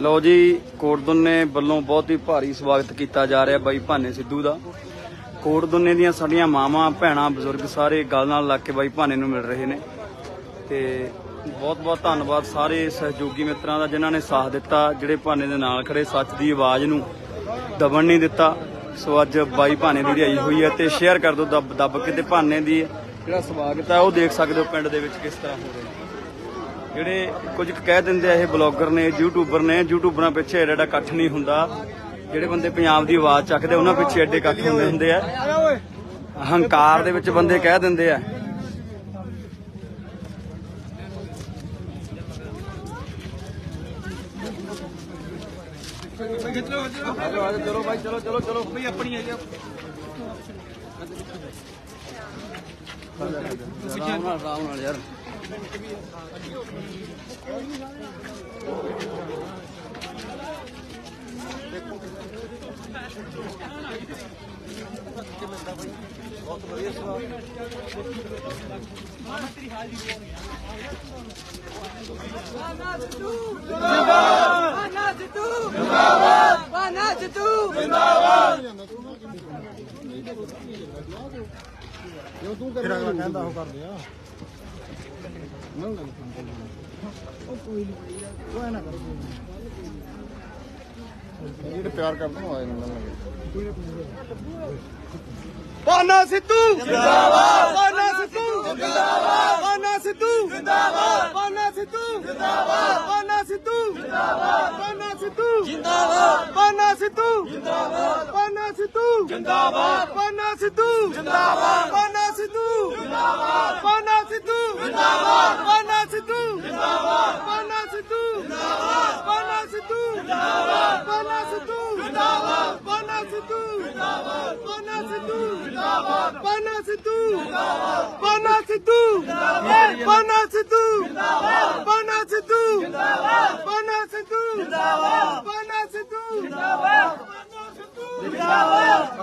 ਲਓ ਜੀ ਕੋਟਦੁੰਨੇ ਵੱਲੋਂ ਬਹੁਤ ਹੀ ਭਾਰੀ ਸਵਾਗਤ ਕੀਤਾ ਜਾ ਰਿਹਾ ਬਾਈ ਭਾਨੇ ਸਿੱਧੂ ਦਾ। ਕੋਟਦੁੰਨੇ ਦੀਆਂ ਸਾਡੀਆਂ ਮਾਵਾਂ, ਭੈਣਾਂ, ਬਜ਼ੁਰਗ ਸਾਰੇ ਗੱਲ ਨਾਲ ਲੱਗ ਕੇ ਬਾਈ ਭਾਨੇ ਨੂੰ ਮਿਲ ਰਹੇ ਨੇ। ਤੇ ਬਹੁਤ ਬਹੁਤ ਧੰਨਵਾਦ ਸਾਰੇ ਸਹਿਯੋਗੀ ਮਿੱਤਰਾਂ ਦਾ ਜਿਨ੍ਹਾਂ ਨੇ ਸਾਥ ਦਿੱਤਾ, ਜਿਹੜੇ ਭਾਨੇ ਦੇ ਨਾਲ ਖੜੇ, ਸੱਚ ਦੀ ਆਵਾਜ਼ ਨੂੰ ਦਬਣ ਨਹੀਂ ਦਿੱਤਾ। ਸੋ ਅੱਜ ਬਾਈ ਭਾਨੇ ਦੀ ਰਿਹਾਈ ਹੋਈ ਹੈ ਤੇ ਸ਼ੇਅਰ ਕਰ ਦਿਓ, ਦੱਬ ਦੱਬ ਕੇ। ਤੇ ਭਾਨੇ ਦੀ ਜਿਹੜਾ ਸਵਾਗਤ ਹੈ, ਉਹ ਦੇਖ ਸਕਦੇ ਹੋ ਪਿੰਡ ਦੇ ਵਿੱਚ ਕਿਸ ਤਰ੍ਹਾਂ ਹੋ ਰਿਹਾ। ਜਿਹੜੇ ਕੁਝ ਕਹਿ ਦਿੰਦੇ ਆ ਇਹ ਬਲੌਗਰ ਨੇ ਯੂਟਿਊਬਰ ਨੇ ਯੂਟਿਊਬਰਾਂ ਪਿੱਛੇ ਐਡਾ ਐਡਾ ਇਕੱਠ ਨਹੀਂ ਹੁੰਦਾ ਜਿਹੜੇ ਬੰਦੇ ਪੰਜਾਬ ਦੀ ਆਵਾਜ਼ ਚੱਕਦੇ ਉਹਨਾਂ ਪਿੱਛੇ ਐਡੇ ਇਕੱਠ ਹੁੰਦੇ ਹੁੰਦੇ ਆ। ਹੰਕਾਰ ਦੇ ਵਿੱਚ ਬੰਦੇ ਕਹਿ ਦਿੰਦੇ ਆ। ਚਲੋ ਭਾਈ ਚਲੋ ਚਲੋ ਚਲੋ ਭਾਈ ਆਪਣੀ ਆ ਜੀ ਆਰਾਮ ਨਾਲ ਆਰਾਮ ਨਾਲ ਯਾਰ। ਬਹੁਤ ਵਧੀਆ ਸਵਾਲ ਮੰਤਰੀ ਹਾਲ ਜੀ ਜਿੰਦਾਬਾਦ ਜਿੰਦਾਬਾਦ ਜਿੰਦਾਬਾਦ ਜਿੰਦਾਬਾਦ ਜੋ ਤੂੰ ਕਰ ਰਿਹਾ ਕਹਿੰਦਾ ਉਹ ਕਰਦੇ ਆ। ਮੰਗ ਲੈ ਉਹ ਕੋਈ ਨਹੀਂ। ਕੋਈ ਨਾ ਕਰ। ਜਿਹੜੇ ਪਿਆਰ ਕਰਦੇ ਹੋ ਆਏ ਨਾ ਪਾਨਾ ਸਿੱਧੂ! ਜਿੰਦਾਬਾਦ! ਪਾਨਾ ਸਿੱਧੂ! ਜਿੰਦਾਬਾਦ! ਪਾਨਾ ਸਿੱਧੂ! ਜਿੰਦਾਬਾਦ! ਪਾਨਾ ਸਿੱਧੂ! ਜਿੰਦਾਬਾਦ! ਪਾਨਾ ਸਿੱਧੂ! ਜਿੰਦਾਬਾਦ! ਪਾਨਾ ਸਿੱਧੂ! ਜਿੰਦਾਬਾਦ! ਪਾਨਾ ਸਿੱਧੂ! ਜਿੰਦਾਬਾਦ! ਪਾਨਾ ਸਿੱਧੂ! ਸਿੱਧੂ ਜਿੰਦਾਬਾਦ ਪਾਨਾ ਸਿੱਧੂ ਜਿੰਦਾਬਾਦ ਪਾਨਾ ਸਿੱਧੂ ਜਿੰਦਾਬਾਦ ਪਾਨਾ ਸਿੱਧੂ ਜਿੰਦਾਬਾਦ ਪਾਨਾ ਸਿੱਧੂ ਜਿੰਦਾਬਾਦ ਪਾਨਾ ਸਿੱਧੂ ਜਿੰਦਾਬਾਦ ਪਾਨਾ ਸਿੱਧੂ ਜਿੰਦਾਬਾਦ ਪਾਨਾ ਸਿੱਧੂ ਜਿੰਦਾਬਾਦ ਪਾਨਾ ਸਿੱਧੂ ਜਿੰਦਾਬਾਦ ਪਾਨਾ ਸਿੱਧੂ ਜਿੰਦਾਬਾਦ ਪਾਨਾ ਸਿੱਧੂ ਜਿੰਦਾਬਾਦ ਪਾਨਾ ਸਿੱਧੂ ਜਿੰਦਾਬਾਦ ਪਾਨਾ ਸਿੱਧੂ ਜਿੰਦਾਬਾਦ ਪਾਨਾ ਸਿੱਧੂ ਜਿੰਦਾਬਾਦ ਪਾਨਾ ਸਿੱਧੂ ਜਿੰਦਾਬਾਦ ਪਾਨਾ ਸਿੱਧੂ ਜਿੰਦਾਬਾਦ ਜਿੰਦਾਬਾਦ।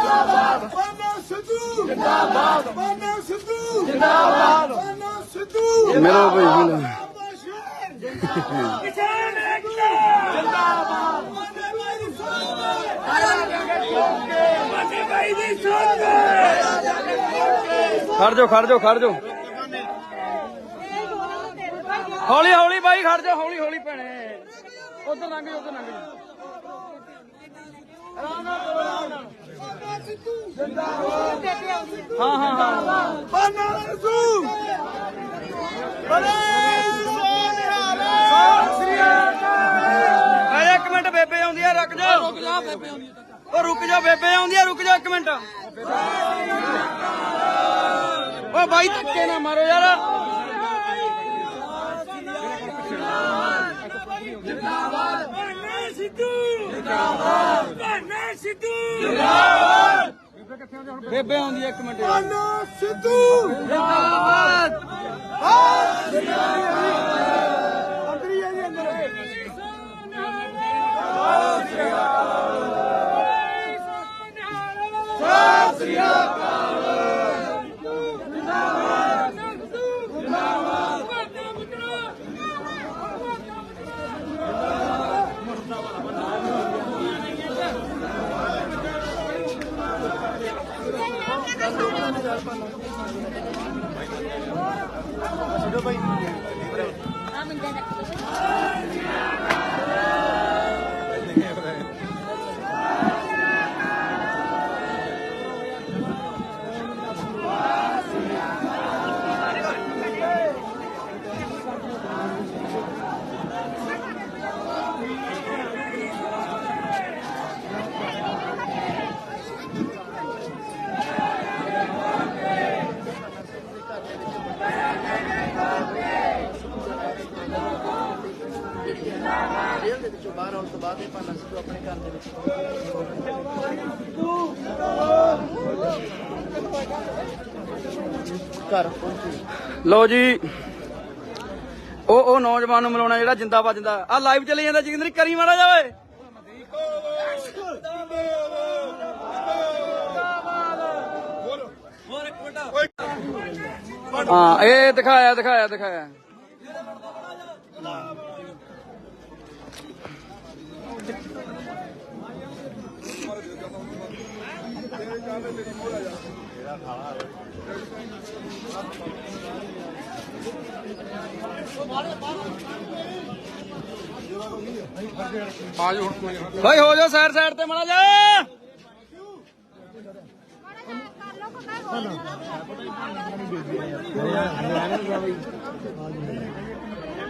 ਜਿੰਦਾਬਾਦ। ਪਾਨਾ ਸਿੱਧੂ ਜਿੰਦਾਬਾਦ ਪਾਨਾ ਸਿੱਧੂ ਜਿੰਦਾਬਾਦ ਪਾਨਾ ਸਿੱਧੂ ਮੇਰਾ ਭਾਈ ਹੁਣ ਕਿਸਾਨ ਏਕਤਾ ਜਿੰਦਾਬਾਦ ਪਾਨਾ ਬਾਈ ਦੀ ਸੋਚ ਪਾਨਾ ਬਾਈ ਦੀ ਸੋਚ ਖੜ ਜਾਓ ਖੜ ਜਾਓ ਖੜ ਜਾਓ। ਹੌਲੀ ਹੌਲੀ ਬਾਈ, ਖੜ ਜਾਓ, ਹੌਲੀ ਹੌਲੀ ਭੈਣੇ। ਉਧਰ ਲੰਘ ਜਾਓ, ਉਧਰ ਲੰਘ ਜਾਓ। ਹਾਂ ਹਾਂ ਹਾਂ। ਪਾਨਾ ਸਿੱਧੂ ਬਲੇ ਅਰੇ ਇੱਕ ਮਿੰਟ ਬੇਬੇ ਆਉਂਦੀ ਆ ਰੁਕ ਜਾ। ਰੁਕ ਜਾ ਬੇਬੇ ਆਉਂਦੀ ਉਹ ਰੁਕ ਜਾ ਬੇਬੇ ਆਉਂਦੀ ਆ ਰੁਕ ਜਾ ਇੱਕ ਮਿੰਟ। ਓ ਬਾਈ ਧੱਕੇ ਨਾ ਮਾਰੋ ਯਾਰ। ਜਿੰਦਾਬਾਦ। ਸਿੱਧੂ ਜਿੰਦਾਬਾਦ ਭਾਨਾ ਸਿੱਧੂ! ਜਿੰਦਾਬਾਦ ਬੇਬੇ ਆਉਂਦੀ ਇੱਕ ਮਿੰਟ। ਪਾਨਾ ਸਿੱਧੂ! ਜਿੰਦਾਬਾਦ! ਹੀ ਆਪਾਂ ਨੂੰ। ਲੋ ਜੀ ਉਹ ਉਹ ਨੌਜਵਾਨ ਨੂੰ ਮਿਲਾਉਣਾ ਜਿਹੜਾ ਜਿੰਦਾ ਵੱਜਦਾ ਆ ਲਾਈਵ ਚੱਲੀ ਜਾਂਦਾ ਜਿੰਦਰੀ ਕਰੀ ਮਾੜਾ ਜਾਵੇ ਹਾਂ ਇਹ ਦਿਖਾਇਆ ਦਿਖਾਇਆ ਦਿਖਾਇਆ। ਭਾਈ ਹੋ ਜਾਓ ਸਾਈਡ ਸਾਈਡ ਤੇ ਮਾੜਾ ਜਾ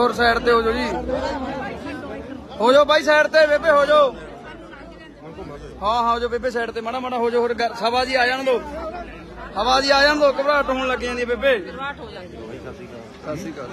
ਹੋਰ ਸਾਈਡ ਤੇ ਹੋ ਜਾਓ ਜੀ। ਹੋ ਜਾਓ ਬਾਈ ਸਾਈਡ ਤੇ ਬੇਬੇ ਹੋ ਜਾਓ। ਹਾਂ ਹਾਂ ਹੋ ਜਾਓ ਬੇਬੇ ਸਾਈਡ ਤੇ। ਮਾੜਾ ਮਾੜਾ ਹੋ ਜਾਓ ਹੋਰ ਹਵਾ ਜੀ ਆ ਜਾਣ ਦੋ। ਹਵਾ ਜੀ ਆ ਜਾਣ ਦੋ ਘਬਰਾਹਟ ਹੋਣ ਲੱਗ ਜਾਂਦੀ ਹੈ ਬੇਬੇ। ਘਬਰਾਹਟ ਹੋ ਜਾਂਦੀ ਸਤਿ ਸ਼੍ਰੀ ਅਕਾਲ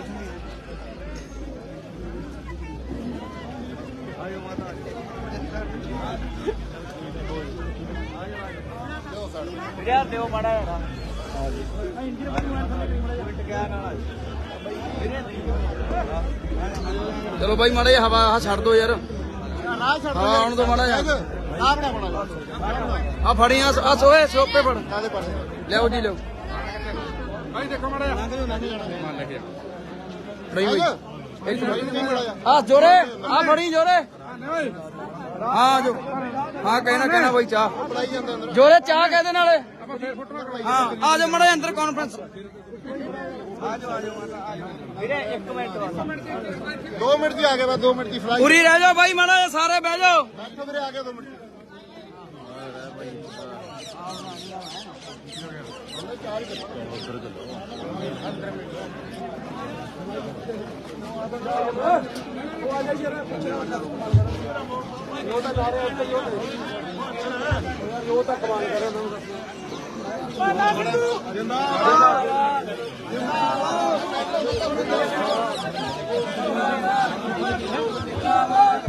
ਚਲੋ ਬਾਈ ਮਾੜਾ ਜਿਹਾ ਹਵਾ ਆਹ ਛੱਡ ਦੋ ਯਾਰ। ਰਾਹ ਛੱਡ ਹਾਂ ਹੁਣ ਤੋਂ ਮਾੜਾ ਜਿਹਾ। ਆ ਬਣਾ ਬਣਾ ਆ ਫੜੀ ਆ ਆ ਸੋਏ ਸੋਪੇ ਫੜ। ਲਿਆਓ ਜੀ ਲਿਆਓ। ਭਾਈ ਦੇਖੋ ਮੜਾ ਜਾਣਾ। ਮੰਨ ਲੱਗਿਆ ਫੜੀ ਹੋਈ। ਨਹੀਂ ਮੜਾ ਆ ਜੋਰੇ ਆ ਫੜੀ ਜੋਰੇ। ਹਾਂ ਜੋ। ਹਾਂ ਕਹਿਣਾ ਕਹਿਣਾ ਬਾਈ ਚਾਹ। ਜੋਰੇ ਚਾਹ ਕਹਿ ਦੇ ਨਾਲੇ। ਹਾਂ ਆ ਜਾ ਮੜਾ ਅੰਦਰ ਕਾਨਫਰੰਸ ਵੀਰੇ 1 ਮਿੰਟ 2 ਮਿੰਟ ਦੀ ਆ ਗਏ ਬਸ 2 ਮਿੰਟ ਦੀ ਫਲਾਈ ਪੂਰੀ ਰਹਿ ਜਾਓ ਬਾਈ ਮਾੜਾ ਜਿਹਾ ਸਾਰੇ ਬਹਿ ਜਾਓ। ਬੈਠੋ ਵੀਰੇ ਆ ਗਏ 2 ਮਿੰਟ। ਉਹ ਤਾਂ ਜਾ ਰਿਹਾ ਉੱਤੇ ਹੀ ਉਹ ਤਾਂ ਕਮਾਲ ਕਰ ਰਿਹਾ ਬਾਲਾ ਸਿੱਧੂ ਜਿੰਦਾਬਾਦ ਜਿੰਦਾਬਾਦ ਜਿੰਦਾਬਾਦ